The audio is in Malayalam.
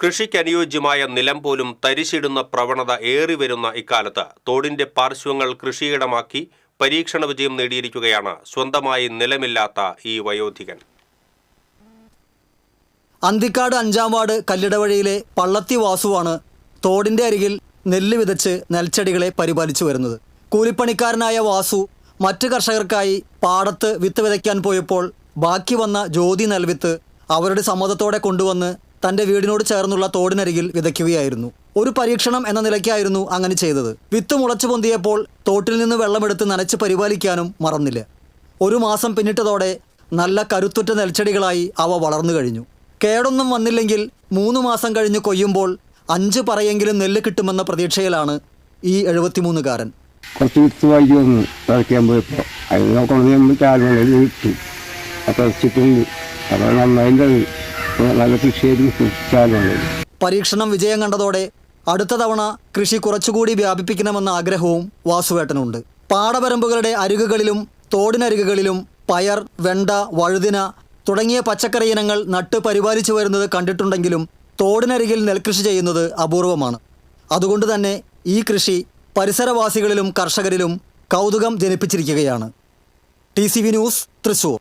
കൃഷിക്കനുയോജ്യമായ നിലം പോലും തരിശിടുന്ന പ്രവണത ഏറി വരുന്ന ഇക്കാലത്ത് തോടിന്റെ പാർശ്വങ്ങൾ കൃഷിയിടമാക്കി പരീക്ഷണ വിജയം നേടിയിരിക്കുകയാണ് സ്വന്തമായി നിലമില്ലാത്ത ഈ വയോധികൻ. അന്തിക്കാട് അഞ്ചാം വാർഡ് കല്ലിടവഴിയിലെ പള്ളത്തി വാസുവാണ് തോടിന്റെ അരികിൽ നെല്ല് വിതച്ച് നെൽച്ചെടികളെ പരിപാലിച്ചു വരുന്നത്. കൂലിപ്പണിക്കാരനായ വാസു മറ്റ് കർഷകർക്കായി പാടത്ത് വിത്ത് വിതയ്ക്കാൻ പോയപ്പോൾ ബാക്കി വന്ന ജ്യോതി നെൽവിത്ത് അവരുടെ സമ്മതത്തോടെ കൊണ്ടുവന്ന് തന്റെ വീടിനോട് ചേർന്നുള്ള തോടിനരികിൽ വിതയ്ക്കുകയായിരുന്നു. ഒരു പരീക്ഷണം എന്ന നിലയ്ക്കായിരുന്നു അങ്ങനെ ചെയ്തത്. വിത്ത് മുളച്ചു പൊന്തിയപ്പോൾ തോട്ടിൽ നിന്ന് വെള്ളമെടുത്ത് നനച്ച് പരിപാലിക്കാനും മറന്നില്ല. ഒരു മാസം പിന്നിട്ടതോടെ നല്ല കരുത്തുറ്റ നെൽച്ചെടികളായി അവ വളർന്നു കഴിഞ്ഞു. കേടൊന്നും വന്നില്ലെങ്കിൽ മൂന്ന് മാസം കഴിഞ്ഞ് കൊയ്യുമ്പോൾ അഞ്ച് പറയെങ്കിലും നെല്ല് കിട്ടുമെന്ന പ്രതീക്ഷയിലാണ് ഈ എഴുപത്തിമൂന്നുകാരൻ. കുറച്ച് വിത്ത് വാങ്ങി വന്നു വിളയ്ക്കാൻ പോയപ്പോൾ അതിനെ വിട്ടു അപ്പോൾ അപ്പോൾ നല്ല കൃഷി ചെയ്ത് പരീക്ഷണം വിജയം കണ്ടതോടെ അടുത്ത തവണ കൃഷി കുറച്ചുകൂടി വ്യാപിപ്പിക്കണമെന്ന ആഗ്രഹവും വാസുവേട്ടനുണ്ട്. പാടപരമ്പുകളുടെ അരികുകളിലും തോടിനരികുകളിലും പയർ വെണ്ട വഴുതിന തുടങ്ങിയ പച്ചക്കറി ഇനങ്ങൾ നട്ട് പരിപാലിച്ചു വരുന്നത് കണ്ടിട്ടുണ്ടെങ്കിലും തോടിനരികിൽ നെൽകൃഷി ചെയ്യുന്നത് അപൂർവമാണ്. അതുകൊണ്ട് തന്നെ ഈ കൃഷി പരിസരവാസികളിലും കർഷകരിലും കൗതുകം ജനിപ്പിച്ചിരിക്കുകയാണ്. T news Thrissur.